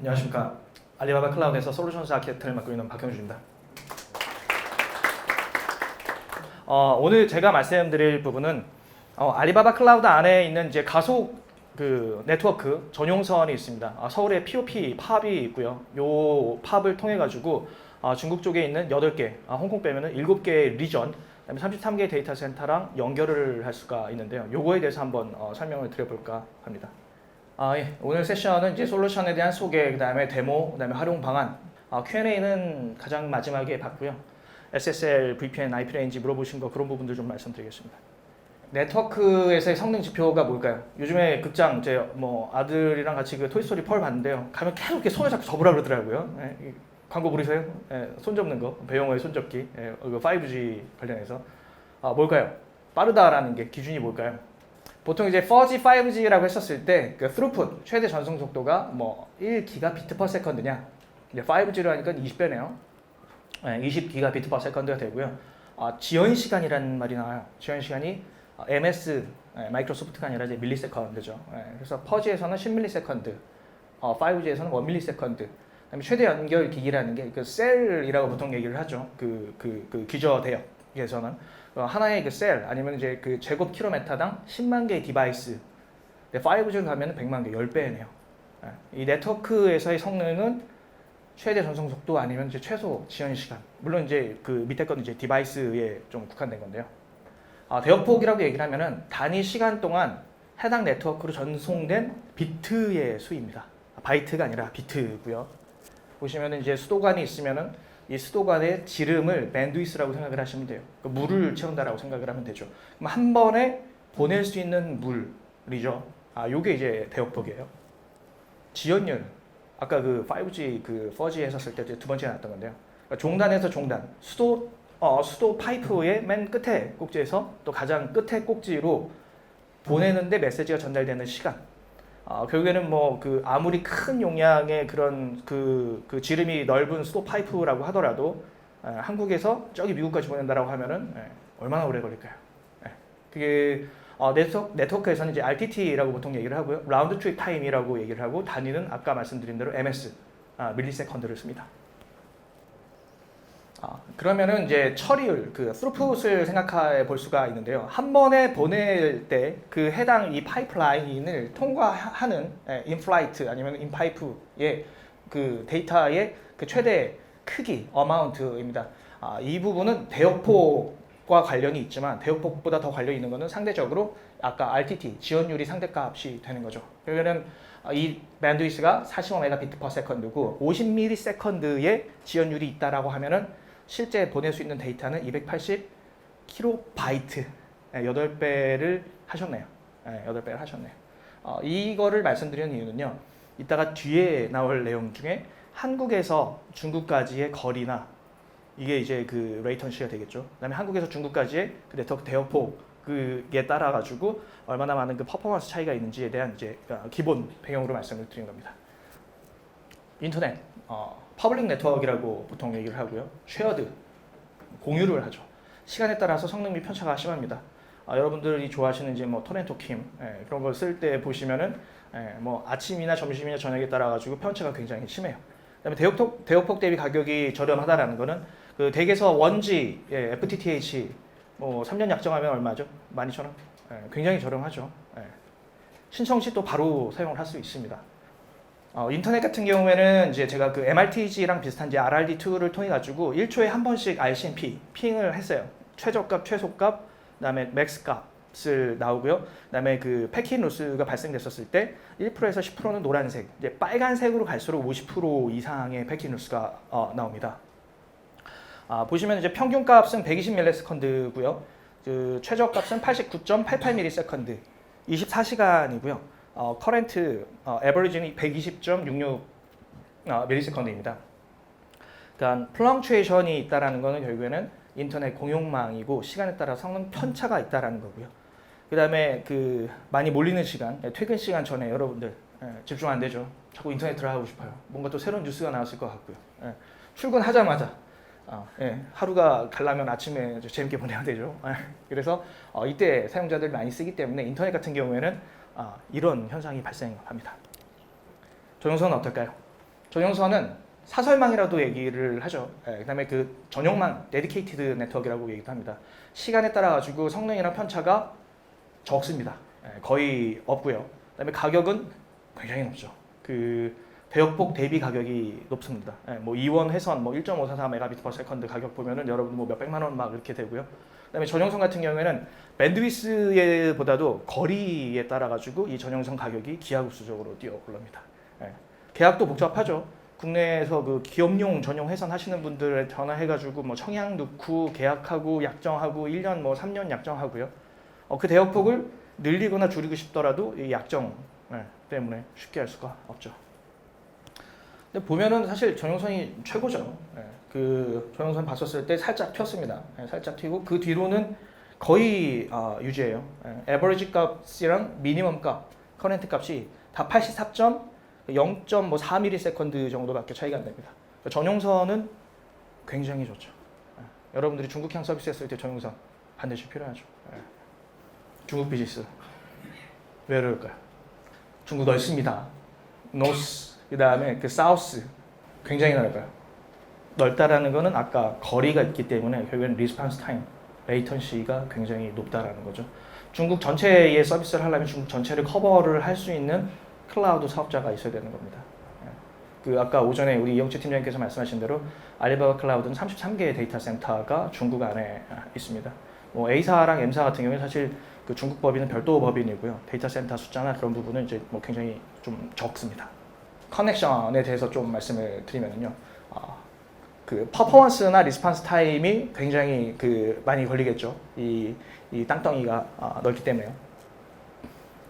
안녕하십니까. 알리바바 클라우드에서 솔루션스 아키텍트를 맡고 있는 박형준입니다. 어, 오늘 제가 말씀드릴 부분은 어, 알리바바 클라우드 안에 있는 이제 가속 그 네트워크 전용선이 있습니다. 아, 서울에 POP 팝이 있고요. 요 팝을 통해 가지고 아, 중국 쪽에 있는 8개, 아, 홍콩 빼면은 7개 리전, 그다음에 33개 데이터 센터랑 연결을 할 수가 있는데요. 요거에 대해서 한번 어, 설명을 드려볼까 합니다. 아, 예. 오늘 세션은 이제 솔루션에 대한 소개, 그 다음에 데모, 그 다음에 활용 방안. 아, Q&A는 가장 마지막에 받고요. SSL, VPN, IP 레인지 물어보신 거 그런 부분들 좀 말씀드리겠습니다. 네트워크에서의 성능 지표가 뭘까요? 요즘에 극장 제 뭐 아들이랑 같이 그 토이스토리 펄 봤는데요. 가면 계속 이렇게 손을 잡고 접으라 그러더라고요. 예, 이 광고 모르세요? 예, 손 접는 거, 배영호의 손 접기, 예, 이거 5G 관련해서 아, 뭘까요? 빠르다라는 게 기준이 뭘까요? 보통 이제 4G, 5G라고 했었을 때그 throughput 최대 전송 속도가 뭐 1기가비트 per second냐 이제 5G로 하니까 20배네요. 네, 20기가비트 per second가 되고요. 아, 지연 시간이라는 말이 나와요. 지연 시간이 아, MS 네, 마이크로소프트가 아니라 이제 밀리세컨드죠. 네, 그래서 퍼지에서는 10밀리세컨드, 어, 5G에서는 1밀리세컨드. 그다음에 최대 연결 기기라는 게 그 셀이라고 보통 얘기를 하죠. 그그그 기저 대역에서는 어, 하나의 그 셀 아니면 이제 그 제곱 킬로미터당 10만 개의 디바이스. 근데 5G 가면 100만 개, 10배네요. 이 네트워크에서의 성능은 최대 전송 속도 아니면 이제 최소 지연 시간. 물론 이제 그 밑에 건 이제 디바이스에 좀 국한된 건데요. 아, 대역폭이라고 얘기를 하면은 단위 시간 동안 해당 네트워크로 전송된 비트의 수입니다. 바이트가 아니라 비트고요. 보시면은 이제 수도관이 있으면은 이 수도관의 지름을 밴드위스라고 생각을 하시면 돼요. 그 물을 채운다라고 생각을 하면 되죠. 그럼 한 번에 보낼 수 있는 물이죠. 아, 요게 이제 대역폭이에요. 지연율. 아까 그 5G 그 4G 했었을 때 두 번째 나왔던 건데요. 그러니까 종단에서 종단. 수도 어, 수도 파이프의 맨 끝에 꼭지에서 또 가장 끝에 꼭지로 보내는데 메시지가 전달되는 시간. 어, 결국에는 뭐 그 아무리 큰 용량의 그런 그, 그 지름이 넓은 수도 파이프라고 하더라도 에, 한국에서 저기 미국까지 보낸다라고 하면은 에, 얼마나 오래 걸릴까요? 에, 그게 어, 네트워크, 네트워크에서는 이제 RTT라고 보통 얘기를 하고요. 라운드 트립 타임이라고 얘기를 하고 단위는 아까 말씀드린 대로 MS 아, 밀리세컨드를 씁니다. 아, 그러면은 이제 처리율, 그 throughput을 생각해 볼 수가 있는데요. 한 번에 보낼 때 그 해당 이 파이프라인을 통과하는 인플라이트 아니면 인파이프의 그 데이터의 그 최대 크기, 어마운트입니다. 아, 이 부분은 대역폭과 관련이 있지만 대역폭보다 더 관련이 있는 것은 상대적으로 아까 RTT 지원율이 상대값이 되는 거죠. 그러면은 이 밴드위스가 45 메가비트 per second고 50ms의 지연율이 있다라고 하면은 실제 보낼 수 있는 데이터는 280 킬로바이트 8배를 하셨네요. 8배를 하셨네요. 어, 이거를 말씀드리는 이유는요. 이따가 뒤에 나올 내용 중에 한국에서 중국까지의 거리나 이게 이제 그 레이턴시가 되겠죠. 그다음에 한국에서 중국까지의 그 네트워크 대역폭 그에 따라 가지고 얼마나 많은 그 퍼포먼스 차이가 있는지에 대한 이제 어, 기본 배경으로 말씀을 드린 겁니다. 인터넷 어, 퍼블릭 네트워크라고 보통 얘기를 하고요. 쉐어드 공유를 하죠. 시간에 따라서 성능 및 편차가 심합니다. 아, 여러분들이 좋아하시는 이제 뭐 토렌토 킴 예, 그런 걸 쓸 때 보시면은 예, 뭐 아침이나 점심이나 저녁에 따라 가지고 편차가 굉장히 심해요. 그다음에 대역폭 대역폭 대비 가격이 저렴하다라는 거는 그 댁에서 원지 예, FTTH 뭐 3년 약정하면 얼마죠? 12,000원. 예, 굉장히 저렴하죠. 예. 신청 시 또 바로 사용을 할 수 있습니다. 어, 인터넷 같은 경우에는 이제 제가 그 MRTG랑 비슷한 이제 RRD2를 통해 가지고 1초에 한 번씩 RCMP 핑을 했어요. 최저값, 최소값, 그다음에 맥스 값을 나오고요. 그다음에 그 패킷 로스가 발생됐었을 때 1%에서 10%는 노란색, 이제 빨간색으로 갈수록 50% 이상의 패킷 로스가 어, 나옵니다. 아, 보시면 이제 평균 값은 120ms/s고요. 그 최저값은 89.88ms, 24시간이고요. 어, 커렌트 어, 에버리지는 120.66 어, 밀리세컨드입니다. 그러니까 플렁추에이션이 있다라는 거는 결국에는 인터넷 공용망이고 시간에 따라 성능 편차가 있다라는 거고요. 그다음에 그 많이 몰리는 시간, 예, 퇴근 시간 전에 여러분들 예, 집중 안 되죠. 자꾸 인터넷 들어가고 싶어요. 뭔가 또 새로운 뉴스가 나왔을 것 같고요. 예, 출근하자마자 아, 예, 하루가 가려면 아침에 재밌게 보내야 되죠. 예, 그래서 어, 이때 사용자들 많이 쓰기 때문에 인터넷 같은 경우에는 아, 이런 현상이 발생합니다. 조영선은 어떨까요? 전용선은 사설망이라도 얘기를 하죠. 예, 그다음에 그 전용망, 데디케이티드 네트워크라고 얘기도 합니다. 시간에 따라 가지고 성능이나 편차가 적습니다. 예, 거의 없고요. 그다음에 가격은 굉장히 높죠. 그 대역폭 대비 가격이 높습니다. 예, 뭐 이원 회선 뭐 1.544 메가비트 퍼 세컨드 가격 보면은 여러분 뭐 몇백만 원 막 이렇게 되고요. 그다음에 전용선 같은 경우에는 밴드위스에 보다도 거리에 따라 가지고 이 전용선 가격이 기하급수적으로 뛰어 올랍니다. 예. 계약도 복잡하죠. 국내에서 그 기업용 전용 회선 하시는 분들 전화해 가지고 뭐 청약 넣고 계약하고 약정하고 1년 뭐 3년 약정하고요. 어, 그 대역폭을 늘리거나 줄이고 싶더라도 이 약정 예, 때문에 쉽게 할 수가 없죠. 근데 보면은 사실 전용선이 최고죠. 예, 그 전용선 봤었을 때 살짝 튀었습니다. 예, 살짝 튀고 그 뒤로는 거의 아, 유지해요. 예, 에버리지 값이랑 미니멈 값, 커렌트 값이 다 84점 0.4ms 정도밖에 차이가 안 됩니다. 그러니까 전용선은 굉장히 좋죠. 예, 여러분들이 중국향 서비스 했을 때 전용선 반드시 필요하죠. 예. 중국 비즈니스 왜 그럴까요? 중국 넓습니다. 노스 그 다음에 그 사우스 굉장히 넓어요. 넓다라는 거는 아까 거리가 있기 때문에 결국엔 리스판스 타임, 레이턴시가 굉장히 높다라는 거죠. 중국 전체의 서비스를 하려면 중국 전체를 커버를 할 수 있는 클라우드 사업자가 있어야 되는 겁니다. 예. 그 아까 오전에 우리 이영채 팀장님께서 말씀하신 대로 알리바바 클라우드는 33개의 데이터 센터가 중국 안에 아, 있습니다. 뭐 A사랑 M사 같은 경우에 사실 그 중국 법인은 별도 법인이고요. 데이터 센터 숫자나 그런 부분은 이제 뭐 굉장히 좀 적습니다. 커넥션에 대해서 좀 말씀을 드리면요. 아, 그 퍼포먼스나 리스판스 타임이 굉장히 그 많이 걸리겠죠. 이, 이 땅덩이가 아, 넓기 때문에요.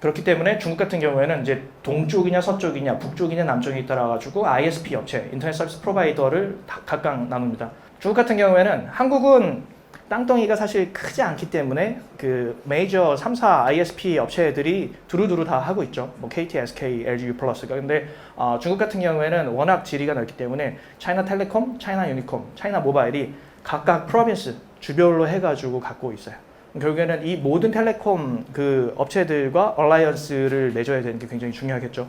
그렇기 때문에 중국 같은 경우에는 이제 동쪽이냐 서쪽이냐 북쪽이냐 남쪽에 따라 가지고 ISP 업체 인터넷 서비스 프로바이더를 다 각각 나눕니다. 중국 같은 경우에는 한국은 땅덩이가 사실 크지 않기 때문에 그 메이저 3사 ISP 업체들이 두루두루 다 하고 있죠. 뭐 KT, SK, LG U 플러스가 근데 어, 중국 같은 경우에는 워낙 지리가 넓기 때문에 차이나 텔레콤, 차이나 유니콤, 차이나 모바일이 각각 프로빈스 주별로 해가지고 갖고 있어요. 결국에는 이 모든 텔레콤 그 업체들과 얼라이언스를 맺어야 되는 게 굉장히 중요하겠죠.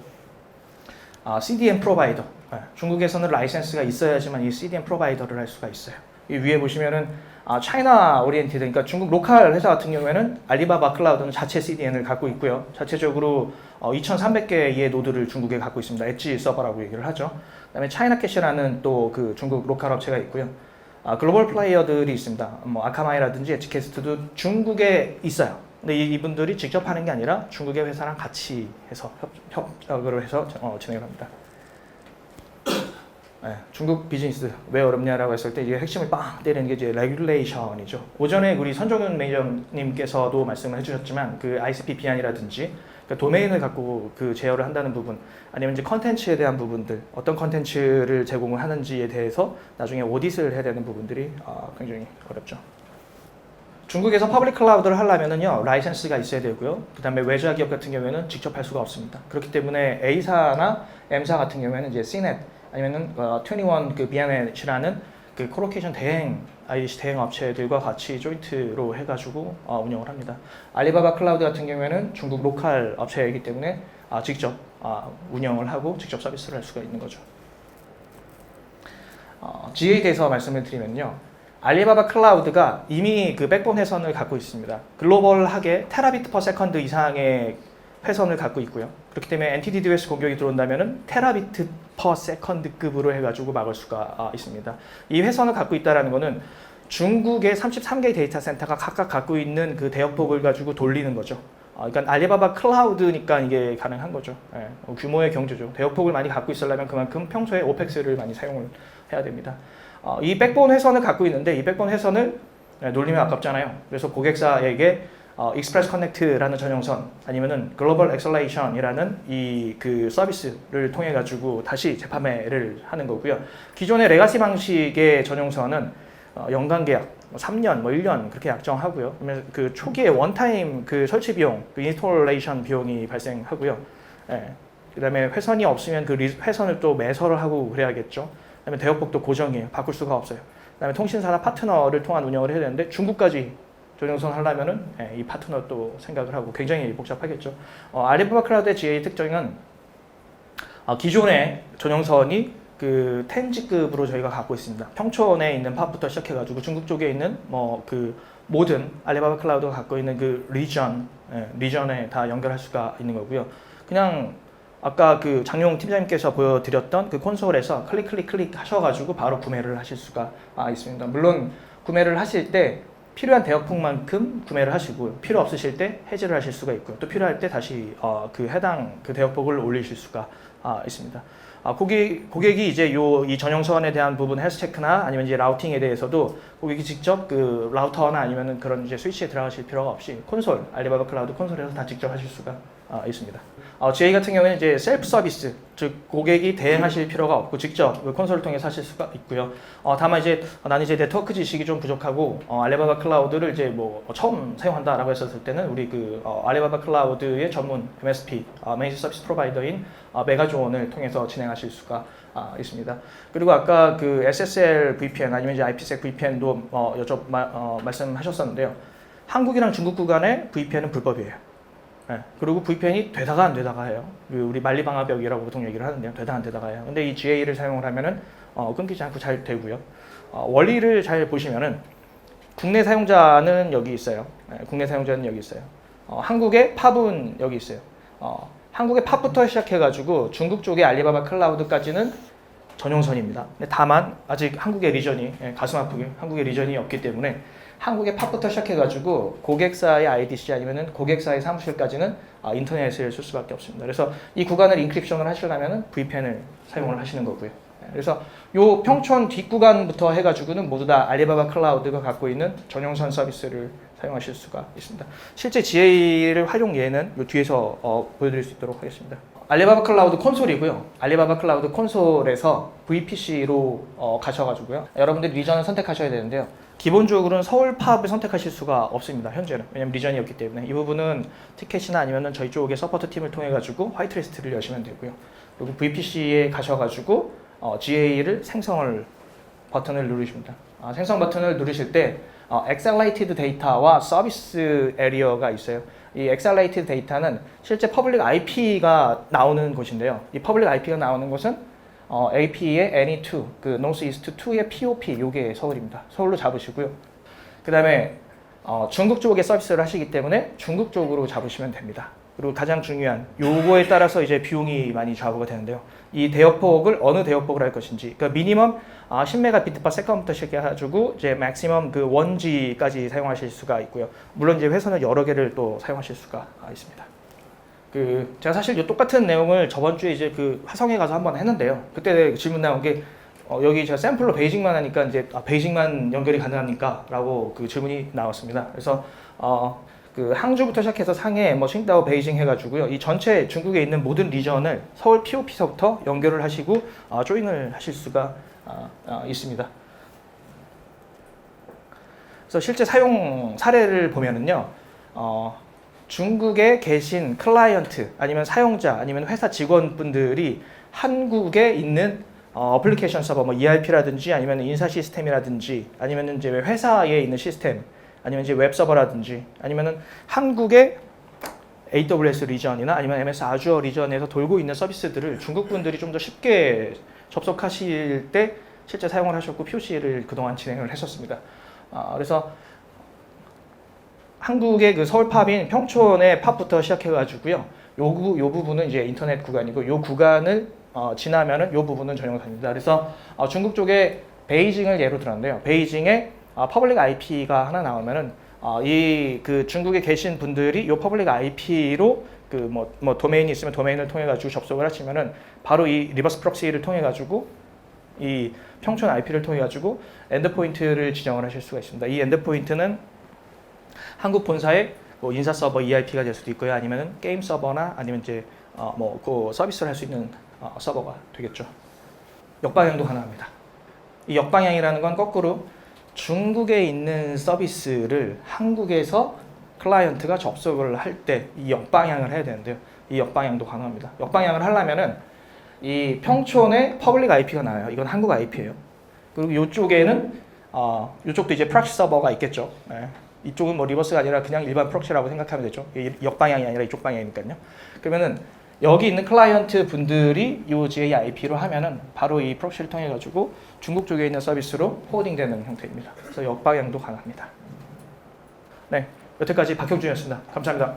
아, CDN 프로바이더. 네, 중국에서는 라이센스가 있어야지만 이 CDN 프로바이더를 할 수가 있어요. 이 위에 보시면은 아, 차이나 오리엔티드, 그러니까 중국 로컬 회사 같은 경우에는 알리바바 클라우드는 자체 CDN을 갖고 있고요. 자체적으로 어, 2,300개의 노드를 중국에 갖고 있습니다. 엣지 서버라고 얘기를 하죠. 그다음에 차이나 캐시라는 또 그 중국 로컬 업체가 있고요. 아, 글로벌 플레이어들이 있습니다. 뭐 아카마이라든지 엣지캐스트도 중국에 있어요. 근데 이, 이분들이 직접 하는 게 아니라 중국의 회사랑 같이 해서 협, 협력을 해서 어, 진행을 합니다. 네, 중국 비즈니스 왜 어렵냐라고 했을 때 이게 핵심을 빵 때리는 게 이제 레귤레이션이죠. 오전에 우리 선정윤 매니저님께서도 말씀을 해주셨지만 그 ICP 비안이라든지 그 도메인을 갖고 그 제어를 한다는 부분 아니면 이제 컨텐츠에 대한 부분들 어떤 컨텐츠를 제공을 하는지에 대해서 나중에 오디트를 해야 되는 부분들이 아, 굉장히 어렵죠. 중국에서 퍼블릭 클라우드를 하려면은요 라이센스가 있어야 되고요. 그다음에 외자 기업 같은 경우에는 직접 할 수가 없습니다. 그렇기 때문에 A사나 M사 같은 경우에는 이제 CNET 아니면은 어, 21그 비안넷이라는 그 코로케이션 대행 IDC 대행 업체들과 같이 조인트로 해가지고 어, 운영을 합니다. 알리바바 클라우드 같은 경우에는 중국 로컬 업체이기 때문에 아, 직접 아, 운영을 하고 직접 서비스를 할 수가 있는 거죠. 어, GA에 대해서 말씀을 드리면요. 알리바바 클라우드가 이미 그 백본 회선을 갖고 있습니다. 글로벌하게 테라비트 퍼 세컨드 이상의 회선을 갖고 있고요. 그렇기 때문에 NTDDoS 공격이 들어온다면은 테라비트 퍼 세컨드급으로 해가지고 막을 수가 아, 있습니다. 이 회선을 갖고 있다라는 거는 중국의 33개의 데이터 센터가 각각 갖고 있는 그 대역폭을 가지고 돌리는 거죠. 아, 그러니까 알리바바 클라우드니까 이게 가능한 거죠. 예, 어, 규모의 경제죠. 대역폭을 많이 갖고 있으려면 그만큼 평소에 오펙스를 많이 사용을 해야 됩니다. 어, 이 백본 회선을 갖고 있는데 이 백본 회선을 예, 놀리면 아깝잖아요. 그래서 고객사에게 어, 익스프레스 커넥트라는 전용선 아니면은 글로벌 엑셀레이션이라는 이 그 서비스를 통해 가지고 다시 재판매를 하는 거고요. 기존의 레가시 방식의 전용선은 어, 연간 계약 뭐 3년, 뭐 1년 그렇게 약정하고요. 그러면 그 초기에 원타임 그 설치 비용, 그 인스톨레이션 비용이 발생하고요. 예. 그다음에 회선이 없으면 그 리- 회선을 또 매설을 하고 그래야겠죠. 그다음에 대역폭도 고정이에요. 바꿀 수가 없어요. 그다음에 통신사나 파트너를 통한 운영을 해야 되는데 중국까지 조정선 하려면은 예, 이 파트너 또 생각을 하고 굉장히 복잡하겠죠. 어, 알리바바 클라우드의 GA 특징은 어, 기존의 전용선이 그 텐지급으로 저희가 갖고 있습니다. 평촌에 있는 팝부터 시작해가지고 중국 쪽에 있는 뭐 그 모든 알리바바 클라우드가 갖고 있는 그 리전, 예, 리전에 다 연결할 수가 있는 거고요. 그냥 아까 그 장용 팀장님께서 보여드렸던 그 콘솔에서 클릭 클릭 클릭 하셔가지고 바로 구매를 하실 수가 아, 있습니다. 물론 구매를 하실 때 필요한 대역폭만큼 구매를 하시고요. 필요 없으실 때 해지를 하실 수가 있고요. 또 필요할 때 다시 어, 그 해당 그 대역폭을 올리실 수가 아, 있습니다. 아, 고객, 고객이 이제 요 이 전용 소환에 대한 부분 헬스 체크나 아니면 이제 라우팅에 대해서도 고객이 직접 그 라우터나 아니면은 그런 이제 스위치에 들어가실 필요가 없이 콘솔 알리바바 클라우드 콘솔에서 다 직접 하실 수가 아, 있습니다. 어, GA 같은 경우에는 이제 셀프 서비스, 즉 고객이 대행하실 필요가 없고 직접 그 콘솔을 통해서 하실 수가 있고요. 어, 다만 이제 어, 나는 이제 네트워크 지식이 좀 부족하고 어, 알리바바 클라우드를 이제 뭐 처음 사용한다라고 했었을 때는 우리 그 어, 알리바바 클라우드의 전문 MSP, 어, 매니지 서비스 프로바이더인 어, 메가존을 통해서 진행하실 수가 아, 있습니다. 그리고 아까 그 SSL VPN 아니면 이제 IPsec VPN도 어, 여쭤 마, 어, 말씀하셨었는데요. 한국이랑 중국 구간의 VPN은 불법이에요. 네. 그리고 VPN이 되다가 안 되다가 해요. 그 우리 만리방화벽이라고 보통 얘기를 하는데요. 되다 안 되다가 해요. 근데 이 GA를 사용을 하면은 어, 끊기지 않고 잘 되고요. 어, 원리를 잘 보시면은 국내 사용자는 여기 있어요. 네, 국내 사용자는 여기 있어요. 어, 한국의 팝은 여기 있어요. 어, 한국의 팝부터 시작해가지고 중국 쪽의 알리바바 클라우드까지는 전용선입니다. 다만 아직 한국의 리전이 예, 가슴 아프게 한국의 리전이 없기 때문에 한국의 팝부터 시작해가지고 고객사의 IDC 아니면은 고객사의 사무실까지는 아, 인터넷을 쓸 수밖에 없습니다. 그래서 이 구간을 인크립션을 하시려면은 VPN을 사용을 하시는 거고요. 예, 그래서 요 평촌 뒷구간부터 해가지고는 모두 다 알리바바 클라우드가 갖고 있는 전용선 서비스를 사용하실 수가 있습니다. 실제 GA를 활용 예는 요 뒤에서 어, 보여드릴 수 있도록 하겠습니다. 알리바바 클라우드 콘솔이고요. 알리바바 클라우드 콘솔에서 VPC로 어, 가셔가지고요. 여러분들이 리전을 선택하셔야 되는데요. 기본적으로는 서울 팝을 선택하실 수가 없습니다. 현재는 왜냐면 리전이 없기 때문에 이 부분은 티켓이나 아니면은 저희 쪽의 서포트 팀을 통해 가지고 화이트리스트를 여시면 되고요. 그리고 VPC에 가셔 가지고 어, GA를 생성을 버튼을 누르십니다. 아, 생성 버튼을 누르실 때 어, Accelerated Data와 Service Area가 있어요. 이 Accelerated Data는 실제 퍼블릭 IP가 나오는 곳인데요. 이 퍼블릭 IP가 나오는 곳은 어, AP의 NE2, 그 Northeast 2의 POP, 요게 서울입니다. 서울로 잡으시고요. 그 다음에 어, 중국 쪽에 서비스를 하시기 때문에 중국 쪽으로 잡으시면 됩니다. 그리고 가장 중요한 요거에 따라서 이제 비용이 많이 좌우가 되는데요. 이 대역폭을 어느 대역폭을 할 것인지, 그러니까 미니멈 아, 10메가비트 per second부터 시작해가지고 이제 맥시멈 그 1G까지 사용하실 수가 있고요. 물론 이제 회선을 여러 개를 또 사용하실 수가 있습니다. 그 제가 사실 이 똑같은 내용을 저번 주에 이제 그 화성에 가서 한번 했는데요. 그때 질문 나온 게 어, 여기 제가 샘플로 베이징만 하니까 이제 아, 베이징만 연결이 가능합니까?라고 그 질문이 나왔습니다. 그래서 어, 그 항주부터 시작해서 상해, 뭐 칭다오, 베이징 해가지고요. 이 전체 중국에 있는 모든 리전을 서울 POP서부터 연결을 하시고 어, 조인을 하실 수가 어, 어, 있습니다. 그래서 실제 사용 사례를 보면은요. 어, 중국에 계신 클라이언트 아니면 사용자 아니면 회사 직원분들이 한국에 있는 어, 어플리케이션 서버 뭐 ERP라든지 아니면 인사 시스템이라든지 아니면 이제 회사에 있는 시스템 아니면 이제 웹 서버라든지 아니면은 한국의 AWS 리전이나 아니면 MS 아주어 리전에서 돌고 있는 서비스들을 중국 분들이 좀 더 쉽게 접속하실 때 실제 사용을 하셨고 POC를 그동안 진행을 했었습니다. 아, 그래서 한국의 그 서울 팝인 평촌의 팝부터 시작해가지고요. 요, 구- 요 부분은 이제 인터넷 구간이고 요 구간을 어, 지나면은 요 부분은 전용선입니다. 그래서 어, 중국 쪽에 베이징을 예로 들었는데요. 베이징에 어, 퍼블릭 IP가 하나 나오면은 어, 이그 중국에 계신 분들이 요 퍼블릭 IP로 그뭐뭐 도메인이 있으면 도메인을 통해 가지고 접속을 하시면은 바로 이 리버스 프록시를 통해 가지고 이 평촌 IP를 통해 가지고 엔드포인트를 지정을 하실 수가 있습니다. 이 엔드포인트는 한국 본사의 뭐 인사 서버 EIP가 될 수도 있고요. 아니면 게임 서버나 아니면 이제 어, 뭐그 서비스를 할 수 있는 어, 서버가 되겠죠. 역방향도 가능합니다. 이 역방향이라는 건 거꾸로 중국에 있는 서비스를 한국에서 클라이언트가 접속을 할 때 이 역방향을 해야 되는데요. 이 역방향도 가능합니다. 역방향을 하려면은 이 평촌에 퍼블릭 IP가 나와요. 이건 한국 IP예요. 그리고 이쪽에는 어, 이쪽도 이제 프락시 서버가 있겠죠. 예. 이쪽은 뭐 리버스가 아니라 그냥 일반 프록시라고 생각하면 되죠. 이 역방향이 아니라 이쪽 방향이니까요. 그러면은 여기 있는 클라이언트 분들이 이 JIP로 하면은 바로 이 프록시를 통해 가지고 중국 쪽에 있는 서비스로 포워딩되는 형태입니다. 그래서 역방향도 가능합니다. 네, 여태까지 박형준이었습니다. 감사합니다.